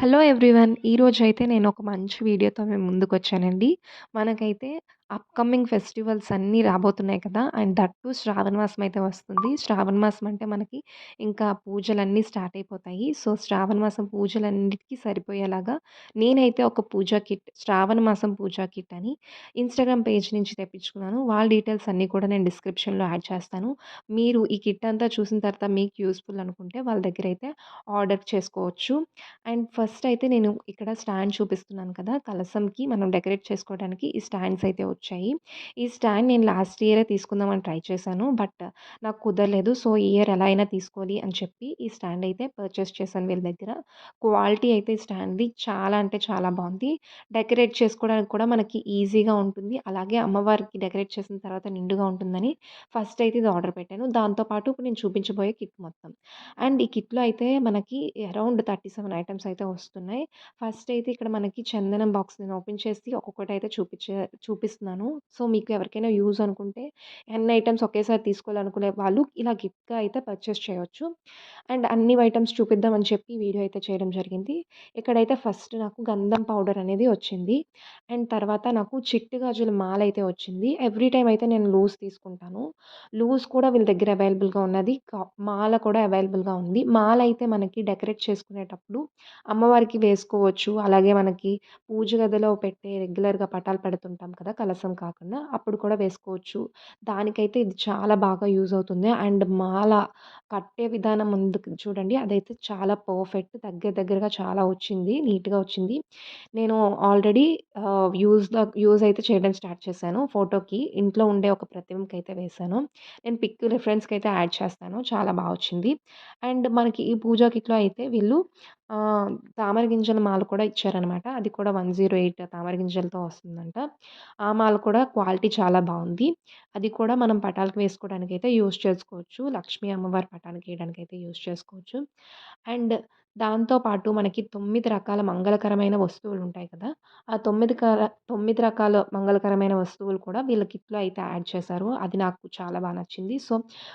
Hello everyone. ఈరోజైతే నేను ఒక మంచి వీడియోతో మేము ముందుకొచ్చానండి. మనకైతే అప్‌కమింగ్ ఫెస్టివల్స్ అన్నీ రాబోతున్నాయి కదా! అండ్ దట్ టూ శ్రావణ మాసం అయితే వస్తుంది. శ్రావణ మాసం అంటే మనకి ఇంకా పూజలన్నీ స్టార్ట్ అయిపోతాయి. సో, శ్రావణ మాసం పూజలన్నిటికీ సరిపోయేలాగా నేనైతే ఒక పూజా కిట్ శ్రావణ మాసం పూజా కిట్ అని ఇన్‌స్టాగ్రామ్ పేజ్ నుంచి తెప్పించుకున్నాను. వాళ్ళ డీటెయిల్స్ అన్నీ కూడా నేను డిస్క్రిప్షన్‌లో యాడ్ చేస్తాను. మీరు ఈ కిట్ అంతా చూసిన తర్వాత మీకు యూస్ఫుల్ అనుకుంటే వాళ్ళ దగ్గర అయితే ఆర్డర్ చేసుకోవచ్చు. అండ్ ఫస్ట్ అయితే నేను ఇక్కడ స్టాండ్ చూపిస్తున్నాను కదా! కలశంకి మనం డెకరేట్ చేసుకోవడానికి ఈ స్టాండ్స్ అయితే వచ్చాయి. ఈ స్టాండ్ నేను లాస్ట్ ఇయరే తీసుకుందామని ట్రై చేశాను. బట్ నాకు కుదరలేదు. సో, ఈ ఇయర్ ఎలా అయినా తీసుకోవాలి అని చెప్పి ఈ స్టాండ్ అయితే పర్చేస్ చేశాను వీళ్ళ దగ్గర. క్వాలిటీ అయితే ఈ స్టాండ్‌ది చాలా అంటే చాలా బాగుంది డెకరేట్ చేసుకోవడానికి కూడా మనకి ఈజీగా ఉంటుంది. అలాగే అమ్మవారికి డెకరేట్ చేసిన తర్వాత నిండుగా ఉంటుందని ఫస్ట్ అయితే ఇది ఆర్డర్ పెట్టాను. దాంతో పాటు ఇప్పుడు నేను చూపించబోయే కిట్ మొత్తం. అండ్ ఈ కిట్‌లో అయితే మనకి అరౌండ్ థర్టీ సెవెన్ ఐటమ్స్ అయితే వస్తున్నాయి. ఫస్ట్ అయితే ఇక్కడ మనకి చందనం బాక్స్ నేను ఓపెన్ చేసి ఒక్కొక్కటి అయితే చూపించే చూపిస్తున్నాను. సో, మీకు ఎవరికైనా యూజ్ అనుకుంటే ఎన్ని ఐటమ్స్ ఒకేసారి తీసుకోవాలనుకునే వాళ్ళు ఇలా గిఫ్ట్‌గా అయితే పర్చేస్ చేయొచ్చు. అండ్ అన్ని ఐటమ్స్ చూపిద్దామని చెప్పి వీడియో అయితే చేయడం జరిగింది. ఇక్కడైతే ఫస్ట్ నాకు గంధం పౌడర్ అనేది వచ్చింది. అండ్ తర్వాత నాకు చిట్టు గాజుల మాల అయితే వచ్చింది. ఎవ్రీ టైం అయితే నేను లూజ్ తీసుకుంటాను. లూజ్ కూడా వీళ్ళ దగ్గర అవైలబుల్‌గా ఉన్నది. మాల కూడా అవైలబుల్‌గా ఉంది. మాల అయితే మనకి డెకరేట్ చేసుకునేటప్పుడు అమ్మవారికి వేసుకోవచ్చు. అలాగే మనకి పూజ గదిలో పెట్టే రెగ్యులర్‌గా పటాలు పెడుతుంటాం కదా! పలసం కాకుండా అప్పుడు కూడా వేసుకోవచ్చు. దానికైతే ఇది చాలా బాగా యూజ్ అవుతుంది. అండ్ మాల కట్టే విధానం ఉంది చూడండి అదైతే చాలా పర్ఫెక్ట్. దగ్గర దగ్గరగా చాలా వచ్చింది. నీట్‌గా వచ్చింది. నేను ఆల్రెడీ యూజ్ యూజ్‌లో యూజ్ అయితే చేయడం స్టార్ట్ చేశాను. ఫోటోకి ఇంట్లో ఉండే ఒక ప్రతిమకైతే వేశాను. నేను పిక్ రిఫరెన్స్‌కి అయితే యాడ్ చేస్తాను. చాలా బాగా వచ్చింది. అండ్ మనకి ఈ పూజా కిట్‌లో అయితే వీళ్ళు తామర గింజల మాల కూడా ఇచ్చారనమాట. అది కూడా 108 తామర గింజలతో వస్తుందంట. ఆ మాల కూడా క్వాలిటీ చాలా బాగుంది అది కూడా మనం పటాలకు వేసుకోవడానికి అయితే యూజ్ చేసుకోవచ్చు. లక్ష్మీ అమ్మవారి పటానికి అయితే యూస్ చేసుకోవచ్చు. అండ్ దాంతో పాటు మనకి తొమ్మిది రకాల మంగళకరమైన వస్తువులు ఉంటాయి కదా! ఆ తొమ్మిది కర తొమ్మిది రకాల మంగళకరమైన వస్తువులు కూడా వీళ్ళ కిట్‌లో అయితే యాడ్ చేశారు. అది నాకు చాలా బాగా నచ్చింది. సో,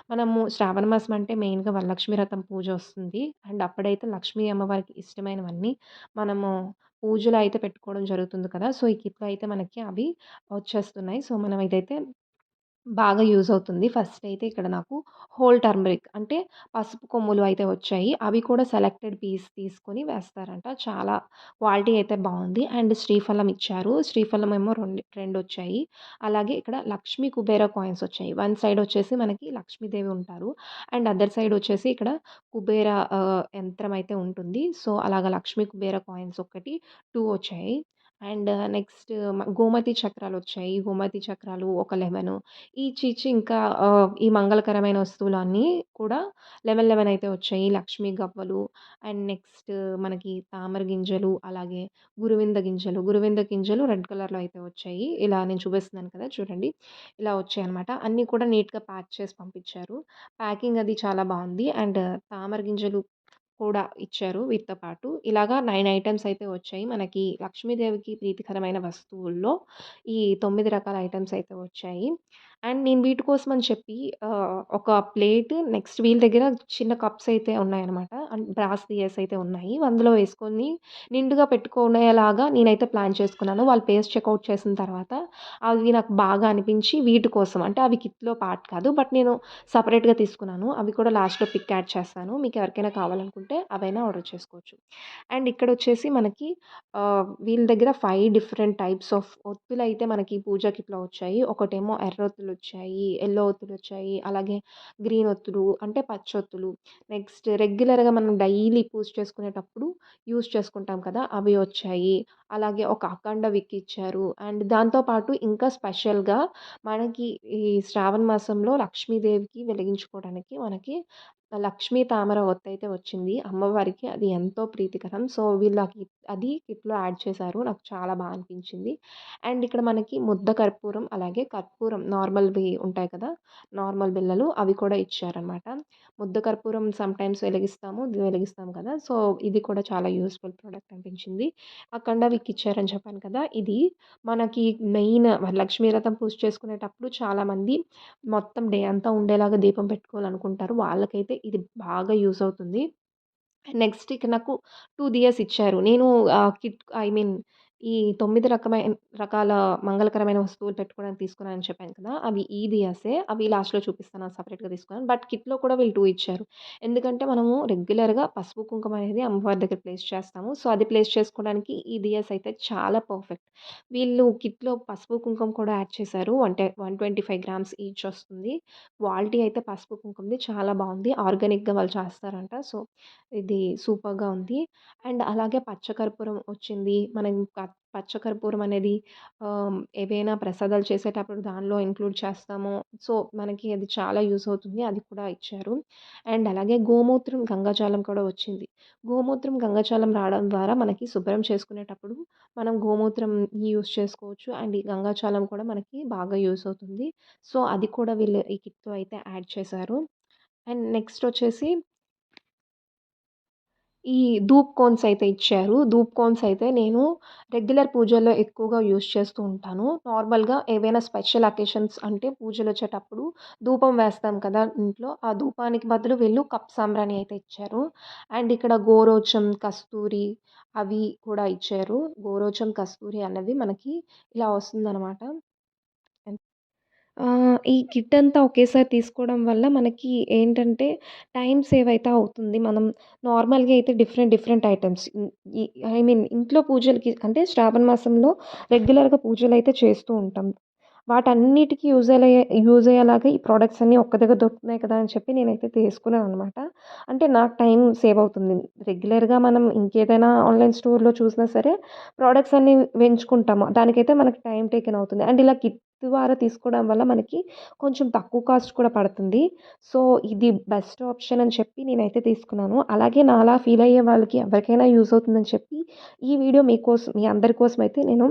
మనము శ్రావణ మాసం అంటే మెయిన్‌గా వరలక్ష్మి రథం పూజ వస్తుంది. అండ్ అప్పుడైతే లక్ష్మీ అమ్మవారికి ఇష్టమైనవన్నీ మనము పూజలు అయితే పెట్టుకోవడం జరుగుతుంది కదా! సో, ఈ కిట్‌లో అయితే మనకి అవి వచ్చేస్తున్నాయి. సో, మనం ఇదైతే బాగా యూజ్ అవుతుంది. ఫస్ట్ అయితే ఇక్కడ నాకు హోల్ టర్మరిక్ అంటే పసుపు కొమ్ములు అయితే వచ్చాయి. అవి కూడా సెలెక్టెడ్ పీస్ తీసుకొని వేస్తారంట. చాలా క్వాలిటీ అయితే బాగుంది అండ్ శ్రీఫలం ఇచ్చారు. శ్రీఫలం ఏమో రెండు రెండు వచ్చాయి అలాగే ఇక్కడ లక్ష్మీ కుబేర కాయిన్స్ వచ్చాయి. వన్ సైడ్ వచ్చేసి మనకి లక్ష్మీదేవి ఉంటారు. అండ్ అదర్ సైడ్ వచ్చేసి ఇక్కడ కుబేర యంత్రం అయితే ఉంటుంది. సో, అలాగా లక్ష్మీ కుబేర కాయిన్స్ ఒకటి టూ వచ్చాయి. అండ్ నెక్స్ట్ గోమతి చక్రాలు వచ్చాయి గోమతి చక్రాలు ఒక లెవెన్ ఈ చీచి ఇంకా ఈ మంగళకరమైన వస్తువులన్నీ కూడా 11, 11 అయితే వచ్చాయి. లక్ష్మీ గవ్వలు అండ్ నెక్స్ట్ మనకి తామర గింజలు, అలాగే గురువింద గింజలు. గురువింద గింజలు రెడ్ కలర్‌లో అయితే వచ్చాయి. ఇలా నేను చూపిస్తున్నాను కదా! చూడండి. ఇలా వచ్చాయి అనమాట అన్నీ కూడా నీట్‌గా ప్యాక్ చేసి పంపించారు. ప్యాకింగ్ అది చాలా బాగుంది అండ్ తామర గింజలు కూడా ఇచ్చారు వీటితో పాటు. ఇలాగా నైన్ ఐటమ్స్ అయితే వచ్చాయి. మనకి లక్ష్మీదేవికి ప్రీతికరమైన వస్తువుల్లో ఈ తొమ్మిది రకాల ఐటమ్స్ అయితే వచ్చాయి. అండ్ నేను వీటి కోసం అని చెప్పి ఒక ప్లేట్ నెక్స్ట్ వీళ్ళ దగ్గర చిన్న కప్స్ అయితే ఉన్నాయన్నమాట. అండ్ బ్రాస్ దియర్స్ అయితే ఉన్నాయి. అందులో వేసుకొని నిండుగా పెట్టుకునేలాగా నేనైతే ప్లాన్ చేసుకున్నాను. వాళ్ళు పేస్ట్ చెక్అవుట్ చేసిన తర్వాత అవి నాకు బాగా అనిపించి వీటి కోసం అంటే అవి కిట్‌లో పార్ట్ కాదు. బట్ నేను సపరేట్గా తీసుకున్నాను. అవి కూడా లాస్ట్‌లో పిక్ యాడ్ చేస్తాను. మీకు ఎవరికైనా కావాలనుకుంటే అవైనా ఆర్డర్ చేసుకోవచ్చు. అండ్ ఇక్కడ వచ్చేసి మనకి వీళ్ళ దగ్గర ఫైవ్ డిఫరెంట్ టైప్స్ ఆఫ్ ఒత్తులైతే మనకి పూజా కిట్‌లో వచ్చాయి. ఒకటేమో ఎర్రొత్తులు వచ్చాయి ఎల్లో ఒత్తులు వచ్చాయి అలాగే గ్రీన్ ఒత్తులు అంటే పచ్చొత్తులు. నెక్స్ట్ రెగ్యులర్‌గా మనం డైలీ పూజ చేసుకునేటప్పుడు యూజ్ చేసుకుంటాం కదా! అవి వచ్చాయి. అలాగే ఒక అఖండ విక్ ఇచ్చారు. అండ్ దాంతో పాటు ఇంకా స్పెషల్‌గా మనకి ఈ శ్రావణ మాసంలో లక్ష్మీదేవికి వెలిగించుకోవడానికి మనకి లక్ష్మీ తామర ఒత్తైతే వచ్చింది అమ్మవారికి. అది ఎంతో ప్రీతికరం. సో, వీళ్ళకి అది కిట్‌లో యాడ్ చేశారు. నాకు చాలా బాగా అనిపించింది. అండ్ ఇక్కడ మనకి ముద్ద కర్పూరం, అలాగే కర్పూరం నార్మల్‌వి ఉంటాయి కదా! నార్మల్ బిళ్ళలు అవి కూడా ఇచ్చారనమాట. ముద్ద కర్పూరం సమ్‌టైమ్స్ వెలిగిస్తాము. ఇది వెలిగిస్తాం కదా! సో, ఇది కూడా చాలా యూస్ఫుల్ ప్రోడక్ట్ అనిపించింది. అక్కడ వీకి ఇచ్చారని చెప్పాను కదా! ఇది మనకి మెయిన్ లక్ష్మీ రథం పూజ చేసుకునేటప్పుడు చాలామంది మొత్తం డే అంతా ఉండేలాగా దీపం పెట్టుకోవాలనుకుంటారు. వాళ్ళకైతే ఇది బాగా యూస్ అవుతుంది. నెక్స్ట్ ఇక నాకు టూ ఇయర్స్ ఇచ్చారు. నేను కిట్ ఐ మీన్ ఈ తొమ్మిది రకమైన రకాల మంగళకరమైన వస్తువులు పెట్టుకోవడానికి తీసుకున్నానని చెప్పాను కదా! అవి ఈ దియాసే. అవి లాస్ట్‌లో చూపిస్తాను సపరేట్గా తీసుకున్నాను. బట్ కిట్‌లో కూడా వీళ్ళు టూ ఇచ్చారు. ఎందుకంటే మనము రెగ్యులర్‌గా పసుపు, కుంకుమ అనేది అమ్మవారి దగ్గర ప్లేస్ చేస్తాము. సో, అది ప్లేస్ చేసుకోవడానికి ఈ దియాస్ అయితే చాలా పర్ఫెక్ట్. వీళ్ళు కిట్‌లో పసుపు, కుంకుమ కూడా యాడ్ చేశారు. అంటే 125 గ్రామ్స్ ఈచ్ వస్తుంది. క్వాలిటీ అయితే పసుపు, కుంకుమది చాలా బాగుంది ఆర్గానిక్‌గా వాళ్ళు చేస్తారంట. సో, ఇది సూపర్‌గా ఉంది. అండ్ అలాగే పచ్చకర్పూరం వచ్చింది. మనం పచ్చకర్పూరం అనేది ఏవైనా ప్రసాదాలు చేసేటప్పుడు దానిలో ఇంక్లూడ్ చేస్తాము. సో, మనకి అది చాలా యూస్ అవుతుంది. అది కూడా ఇచ్చారు. అండ్ అలాగే గోమూత్రం, గంగాజాలం కూడా వచ్చింది. గోమూత్రం, గంగాజాలం రావడం ద్వారా మనకి శుభ్రం చేసుకునేటప్పుడు మనం గోమూత్రం యూస్ చేసుకోవచ్చు. అండ్ ఈ గంగాజాలం కూడా మనకి బాగా యూస్ అవుతుంది. సో, అది కూడా వీళ్ళు ఈ కిట్తో అయితే యాడ్ చేశారు. అండ్ నెక్స్ట్ వచ్చేసి ఈ ధూప్ కోన్స్ అయితే ఇచ్చారు. ధూప్ కోన్స్ అయితే నేను రెగ్యులర్ పూజల్లో ఎక్కువగా యూస్ చేస్తూ ఉంటాను. నార్మల్‌గా ఏవైనా స్పెషల్ అకేషన్స్ అంటే పూజలు వచ్చేటప్పుడు ధూపం వేస్తాం కదా ఇంట్లో. ఆ ధూపానికి బదులు వీళ్ళు కప్ సాంబ్రాణి అయితే ఇచ్చారు. అండ్ ఇక్కడ గోరోచం, కస్తూరి అవి కూడా ఇచ్చారు. గోరోచం, కస్తూరి అన్నది మనకి ఇలా వస్తుందనమాట. ఈ కిట్ అంతా ఒకేసారి తీసుకోవడం వల్ల మనకి ఏంటంటే టైం సేవ్ అయితే అవుతుంది. మనం నార్మల్‌గా అయితే డిఫరెంట్ డిఫరెంట్ ఐటమ్స్ ఈ ఐ మీన్ ఇంట్లో పూజలకి అంటే శ్రావణ మాసంలో రెగ్యులర్‌గా పూజలు అయితే చేస్తూ ఉంటాం. వాటన్నిటికీ యూజ్ అయ్యే యూజ్ అయ్యేలాగా ఈ ప్రొడక్ట్స్ అన్నీ ఒక్క దగ్గర దొరుకుతున్నాయి కదా అని చెప్పి నేనైతే తీసుకున్నాననమాట. అంటే నాకు టైం సేవ్ అవుతుంది. రెగ్యులర్‌గా మనం ఇంకేదైనా ఆన్‌లైన్ స్టోర్‌లో చూసినా సరే ప్రొడక్ట్స్ అన్నీ పెంచుకుంటాము దానికైతే మనకి టైం టేకెన్ అవుతుంది. అండ్ ఇలా కిట్ ద్వారా తీసుకోవడం వల్ల మనకి కొంచెం తక్కువ కాస్ట్ కూడా పడుతుంది. సో, ఇది బెస్ట్ ఆప్షన్ అని చెప్పి నేనైతే తీసుకున్నాను. అలాగే నాలా ఫీల్ అయ్యే వాళ్ళకి ఎవరికైనా యూజ్ అవుతుందని చెప్పి ఈ వీడియో మీకోసం మీ అందరి కోసం అయితే నేను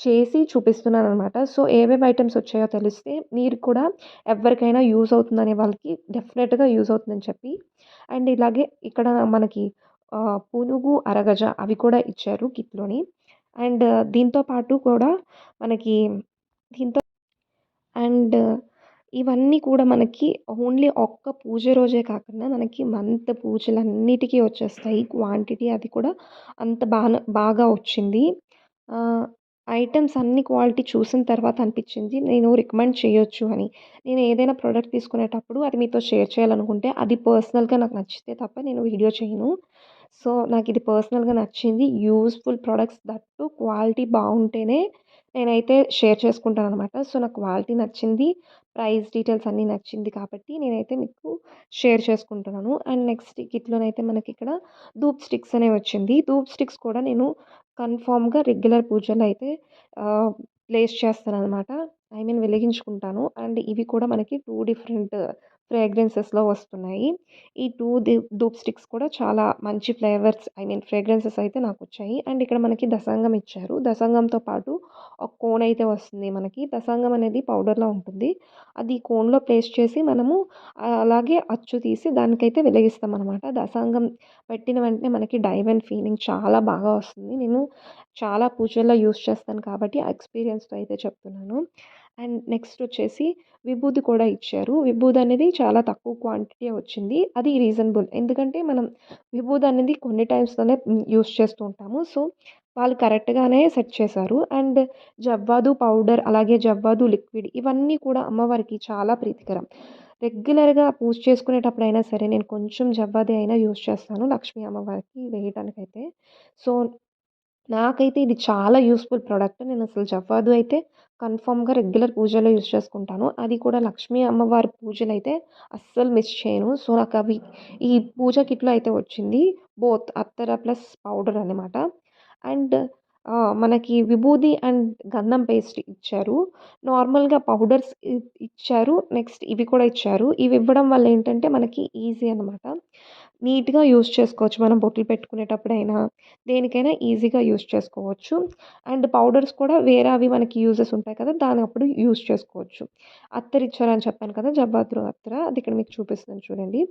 చేసి చూపిస్తున్నాననమాట. సో, ఏవేవి ఐటమ్స్ వచ్చాయో తెలిస్తే మీరు కూడా ఎవరికైనా యూజ్ అవుతుందనే వాళ్ళకి డెఫినెట్‌గా యూజ్ అవుతుందని చెప్పి అండ్ ఇలాగే ఇక్కడ మనకి పునుగు, అరగజ అవి కూడా ఇచ్చారు కిట్‌లోని. అండ్ దీంతో పాటు కూడా మనకి దీంతో అండ్ ఇవన్నీ కూడా మనకి ఓన్లీ ఒక్క పూజ రోజే కాకుండా మనకి మంత్ పూజలన్నిటికీ వచ్చేస్తాయి. క్వాంటిటీ అది కూడా అంత బాగా బాగా వచ్చింది. ఐటమ్స్ అన్ని క్వాలిటీ చూసిన తర్వాత అనిపించింది నేను రికమెండ్ చేయొచ్చు అని. నేను ఏదైనా ప్రోడక్ట్ తీసుకునేటప్పుడు అది మీతో షేర్ చేయాలనుకుంటే అది పర్సనల్‌గా నాకు నచ్చితే తప్ప నేను వీడియో చేయను. సో, నాకు ఇది పర్సనల్‌గా నచ్చింది. యూస్ఫుల్ ప్రొడక్ట్స్ దట్టు క్వాలిటీ బాగుంటేనే నేనైతే షేర్ చేసుకుంటాననమాట. సో, నాకు క్వాలిటీ నచ్చింది. ప్రైస్ డీటెయిల్స్ అన్నీ నచ్చింది కాబట్టి నేనైతే మీకు షేర్ చేసుకుంటున్నాను. అండ్ నెక్స్ట్ కిట్‌లోనైతే మనకిక్కడ ధూప్ స్టిక్స్ అనే వచ్చింది. ధూప్ స్టిక్స్ కూడా నేను కన్ఫామ్గా రెగ్యులర్ పూజలు అయితే ప్లేస్ చేస్తాను అనమాట ఐ మీన్ వెలిగించుకుంటాను. అండ్ ఇవి కూడా మనకి టూ డిఫరెంట్ ఫ్రేగ్రెన్సెస్‌లో వస్తున్నాయి. ఈ టూ ది ధూప్ స్టిక్స్ కూడా చాలా మంచి ఫ్లేవర్స్ ఐ మీన్ ఫ్రేగ్రెన్సెస్ అయితే నాకు వచ్చాయి అండ్ ఇక్కడ మనకి దసంగం ఇచ్చారు. దసంగంతో పాటు ఒక కోన్ అయితే వస్తుంది మనకి. దసంగం అనేది పౌడర్లో ఉంటుంది. అది కోన్‌లో ప్లేస్ చేసి మనము అలాగే అచ్చు తీసి దానికైతే వెలిగిస్తాం అనమాట దసంగం పెట్టిన వెంటనే మనకి డైమండ్ ఫీలింగ్ చాలా బాగా వస్తుంది. నేను చాలా పూజల్లో యూజ్ చేస్తాను కాబట్టి ఆ ఎక్స్‌పీరియన్స్‌తో అయితే చెప్తున్నాను. అండ్ నెక్స్ట్ వచ్చేసి విభూది కూడా ఇచ్చారు. విభూది అనేది చాలా తక్కువ క్వాంటిటీ వచ్చింది. అది రీజనబుల్. ఎందుకంటే మనం విభూది అనేది కొన్ని టైమ్స్‌లోనే యూస్ యూజ్ చేస్తూ ఉంటాము. సో, వాళ్ళు కరెక్ట్‌గానే సెట్ చేశారు. అండ్ జవ్వాదు పౌడర్ అలాగే జవ్వాదు లిక్విడ్ ఇవన్నీ కూడా అమ్మవారికి చాలా ప్రీతికరం. రెగ్యులర్‌గా పూజ చేసుకునేటప్పుడైనా సరే నేను కొంచెం జవ్వాది అయినా యూజ్ చేస్తాను లక్ష్మీ అమ్మవారికి వేయటానికైతే. సో, నాకైతే ఇది చాలా యూస్ఫుల్ ప్రోడక్ట్ నేను అసలు జవ్వాదు అయితే కన్ఫర్మ్‌గా రెగ్యులర్ పూజలో యూజ్ చేసుకుంటాను. అది కూడా లక్ష్మీ అమ్మవారి పూజలు అయితే అస్సలు మిస్ చేయను. సో, నాకు అవి ఈ పూజ కిట్‌లో అయితే వచ్చింది. బోత్ అత్తర ప్లస్ పౌడర్ అనమాట. అండ్ మనకి విభూది అండ్ గంధం పేస్ట్ ఇచ్చారు. నార్మల్‌గా పౌడర్స్ ఇచ్చారు. నెక్స్ట్ ఇవి కూడా ఇచ్చారు. ఇవి ఇవ్వడం వల్ల ఏంటంటే మనకి ఈజీ అనమాట. నీట్‌గా యూస్ చేసుకోవచ్చు. మనం బొట్లు పెట్టుకునేటప్పుడైనా దేనికైనా ఈజీగా యూస్ చేసుకోవచ్చు. అండ్ పౌడర్స్ కూడా వేరే అవి మనకి యూజెస్ ఉంటాయి కదా! దాని అప్పుడు యూస్ చేసుకోవచ్చు. అత్తర్ ఇచ్చారని చెప్పాను కదా! జవ్వాదు అత్తర అది ఇక్కడ మీకు చూపిస్తున్నాను చూడండి.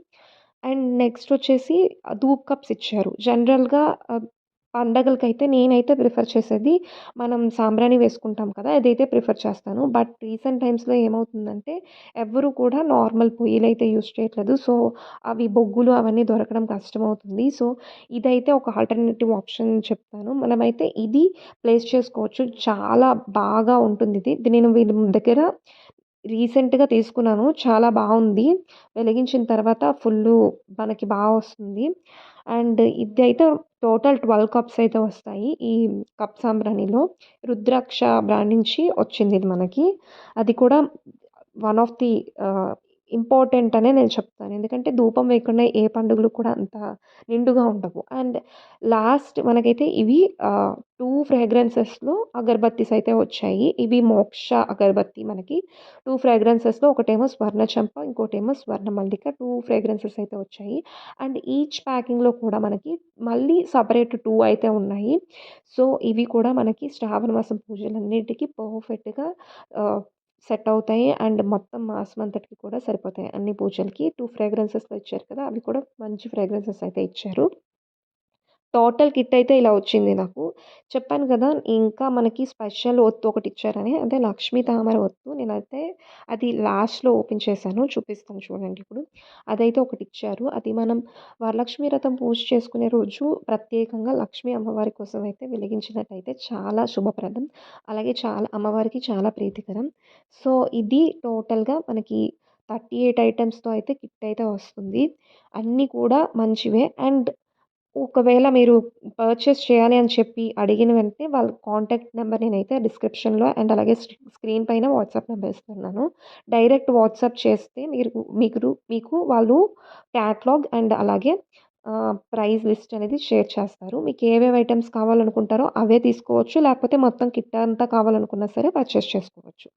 అండ్ నెక్స్ట్ వచ్చేసి ధూప్ కప్స్ ఇచ్చారు. జనరల్‌గా పండగలకైతే నేనైతే ప్రిఫర్ చేసేది మనం సాంబ్రాణి వేసుకుంటాం కదా అదైతే ప్రిఫర్ చేస్తాను. బట్ రీసెంట్ టైమ్స్లో ఏమవుతుందంటే ఎవరు కూడా నార్మల్ పొయ్యిలు అయితే యూజ్ చేయట్లేదు. సో అవి బొగ్గులు అవన్నీ దొరకడం కష్టమవుతుంది. సో ఇదైతే ఒక ఆల్టర్నేటివ్ ఆప్షన్ చెప్తాను. మనమైతే ఇది ప్లేస్ చేసుకోవచ్చు. చాలా బాగా ఉంటుంది ఇది. ఇది నేను వీళ్ళ దగ్గర రీసెంట్గా తీసుకున్నాను. చాలా బాగుంది. వెలిగించిన తర్వాత ఫుల్లు మనకి బాగా వస్తుంది. అండ్ ఇది అయితే టోటల్ ట్వెల్వ్ కప్స్ అయితే వస్తాయి. ఈ కప్ సాంబ్రాణిలో రుద్రాక్ష బ్రాండ్ నుంచి వచ్చింది ఇది మనకి. అది కూడా వన్ ఆఫ్ ది ఇంపార్టెంట్ అనే నేను చెప్తాను. ఎందుకంటే ధూపం వేయకుండా ఏ పండుగలు కూడా అంత నిండుగా ఉండవు. అండ్ లాస్ట్ మనకైతే ఇవి టూ ఫ్రేగ్రెన్సెస్లో అగరబత్తీస్ అయితే వచ్చాయి. ఇవి మోక్ష అగరబత్తి మనకి. టూ ఫ్రేగ్రెన్సెస్లో ఒకటేమో స్వర్ణచంప ఇంకోటేమో స్వర్ణ మల్లిక టూ ఫ్రేగ్రెన్సెస్ అయితే వచ్చాయి. అండ్ ఈచ్ ప్యాకింగ్లో కూడా మనకి మళ్ళీ సపరేట్ టూ అయితే ఉన్నాయి. సో ఇవి కూడా మనకి శ్రావణ మాసం పూజలన్నిటికీ పర్ఫెక్ట్గా సెట్ అవుతాయి. అండ్ మొత్తం మాసం అంతటికి కూడా సరిపోతాయి అన్ని పూజలకి. టూ ఫ్రేగ్రెన్సెస్లో ఇచ్చారు కదా! అవి కూడా మంచి ఫ్రేగ్రెన్సెస్ అయితే ఇచ్చారు. టోటల్ కిట్ అయితే ఇలా వచ్చింది నాకు. చెప్పాను కదా ఇంకా మనకి స్పెషల్ ఒత్తు ఒకటి ఇచ్చారని అదే లక్ష్మీ తామర ఒత్తు. నేనైతే అది లాస్ట్లో ఓపెన్ చేశాను చూపిస్తాను చూడండి ఇప్పుడు. అదైతే ఒకటి ఇచ్చారు. అది మనం వరలక్ష్మి రథం పూజ చేసుకునే రోజు ప్రత్యేకంగా లక్ష్మీ అమ్మవారి కోసం అయితే వెలిగించినట్టయితే చాలా శుభప్రదం. అలాగే చాలా అమ్మవారికి చాలా ప్రీతికరం. సో ఇది టోటల్గా మనకి థర్టీ ఎయిట్ ఐటమ్స్తో అయితే కిట్ అయితే వస్తుంది. అన్నీ కూడా మంచివే. అండ్ ఒకవేళ మీరు పర్చేస్ చేయాలి అని చెప్పి అడిగిన వెంటనే వాళ్ళ కాంటాక్ట్ నెంబర్ నేనైతే డిస్క్రిప్షన్లో అండ్ అలాగే స్క్రీన్ పైన వాట్సాప్ నెంబర్ ఇస్తున్నాను. డైరెక్ట్ వాట్సాప్ చేస్తే మీరు మీకు మీకు వాళ్ళు క్యాట్లాగ్ అండ్ అలాగే ప్రైస్ లిస్ట్ అనేది షేర్ చేస్తారు. మీకు ఏవేవి ఐటమ్స్ కావాలనుకుంటారో అవే తీసుకోవచ్చు. లేకపోతే మొత్తం కిట్ అంతా కావాలనుకున్నా సరే పర్చేస్ చేసుకోవచ్చు.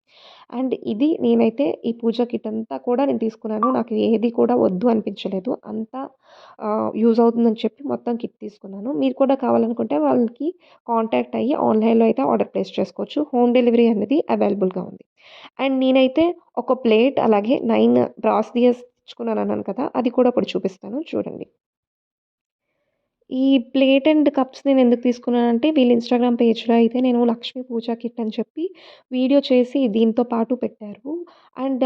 అండ్ ఇది నేనైతే ఈ పూజ కిట్ అంతా కూడా నేను తీసుకున్నాను. నాకు ఏది కూడా వద్దు అనిపించలేదు. అంతా యూజ్ అవుతుందని చెప్పి మొత్తం కిట్ తీసుకున్నాను. మీరు కూడా కావాలనుకుంటే వాళ్ళకి కాంటాక్ట్ అయ్యి ఆన్లైన్లో అయితే ఆర్డర్ ప్లేస్ చేసుకోవచ్చు. హోమ్ డెలివరీ అనేది అవైలబుల్గా ఉంది. అండ్ నేనైతే ఒక ప్లేట్ అలాగే నైన్ బ్రాస్ దియస్ తెచ్చుకున్నాను అన్నాను కదా అది కూడా ఇప్పుడు చూపిస్తాను. చూడండి. ఈ ప్లేట్ అండ్ కప్స్ నేను ఎందుకు తీసుకున్నానంటే వీళ్ళ ఇన్స్టాగ్రామ్ పేజ్లో అయితే నేను లక్ష్మీ పూజ కిట్ అని చెప్పి వీడియో చేసి దీంతో పాటు పెట్టారు. అండ్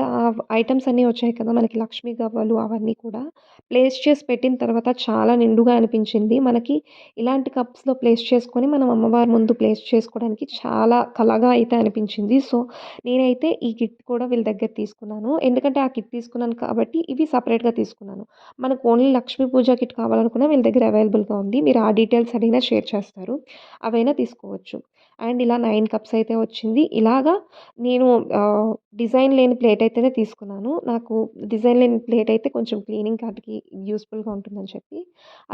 ఐటమ్స్ అన్నీ వచ్చాయి కదా మనకి లక్ష్మీ గవ్వలు అవన్నీ కూడా. ప్లేస్ చేసి పెట్టిన తర్వాత చాలా నిండుగా అనిపించింది. మనకి ఇలాంటి కప్స్లో ప్లేస్ చేసుకొని మనం అమ్మవారి ముందు ప్లేస్ చేసుకోవడానికి చాలా కలగా అయితే అనిపించింది. సో నేనైతే ఈ కిట్ కూడా వీళ్ళ దగ్గర తీసుకున్నాను. ఎందుకంటే ఆ కిట్ తీసుకున్నాను కాబట్టి ఇవి సపరేట్గా తీసుకున్నాను. మనకు ఓన్లీ లక్ష్మీ పూజ కిట్ కావాలనుకున్నా వీళ్ళ దగ్గర అవైలబుల్గా ఉంది. మీరు ఆ డీటెయిల్స్ అడిగినా షేర్ చేస్తారు. అవైనా తీసుకోవచ్చు. అండ్ ఇలా నైన్ కప్స్ అయితే వచ్చింది. ఇలాగా నేను డిజైన్ లేని ప్లేట్ అయితేనే తీసుకున్నాను. నాకు డిజైన్ లేని ప్లేట్ అయితే కొంచెం క్లీనింగ్ కార్డ్కి యూస్ఫుల్గా ఉంటుందని చెప్పి.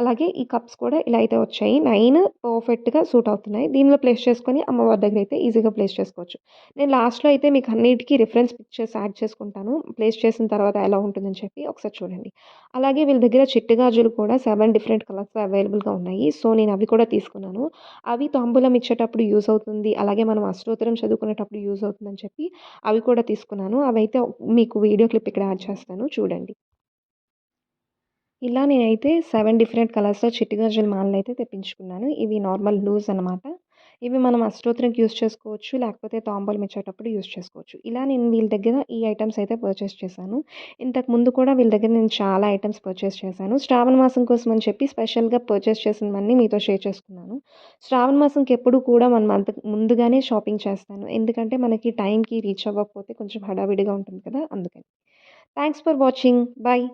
అలాగే ఈ కప్స్ కూడా ఇలా అయితే వచ్చాయి. నైన్ పర్ఫెక్ట్గా సూట్ అవుతున్నాయి. దీనిలో ప్లేస్ చేసుకొని అమ్మవారి దగ్గర అయితే ఈజీగా ప్లేస్ చేసుకోవచ్చు. నేను లాస్ట్లో అయితే మీకు అన్నిటికీ రిఫరెన్స్ పిక్చర్స్ యాడ్ చేసుకుంటాను. ప్లేస్ చేసిన తర్వాత ఎలా ఉంటుందని చెప్పి ఒకసారి చూడండి. అలాగే వీళ్ళ దగ్గర చిట్టు గాజులు కూడా సెవెన్ డిఫరెంట్ కలర్స్ అవైలబుల్గా ఉన్నాయి. సో నేను అవి కూడా తీసుకున్నాను. అవి తాంబూలం ఇచ్చేటప్పుడు యూస్ అవుతుంది. అలాగే మనం అష్టోత్తరం చదువుకునేటప్పుడు యూస్ అవుతుందని చెప్పి అవి కూడా తీసుకున్నాను. అవైతే మీకు వీడియో క్లిప్ ఇక్కడ యాడ్ చేస్తాను. చూడండి. ఇలా నేనైతే సెవెన్ డిఫరెంట్ కలర్స్లో చిట్టి గాజుల మాలలు అయితే తెప్పించుకున్నాను. ఇవి నార్మల్ లూజ్ అనమాట ఇవి మనం అష్టోత్తరంకి యూస్ చేసుకోవచ్చు లేకపోతే తాంబూలం ఇచ్చేటప్పుడు యూస్ చేసుకోవచ్చు. ఇలా నేను వీళ్ళ దగ్గర ఈ ఐటమ్స్ అయితే పర్చేస్ చేశాను. ఇంతకు ముందు కూడా వీళ్ళ దగ్గర నేను చాలా ఐటమ్స్ పర్చేస్ చేశాను. శ్రావణ మాసం కోసం అని చెప్పి స్పెషల్గా పర్చేస్ చేసినవన్నీ మీతో షేర్ చేసుకున్నాను. శ్రావణ మాసంకి ఎప్పుడు కూడా మనం అంత ముందుగానే షాపింగ్ చేస్తాను. ఎందుకంటే మనకి టైంకి రీచ్ అవ్వకపోతే కొంచెం హడావిడిగా ఉంటుంది కదా అందుకని. Thanks for watching. బాయ్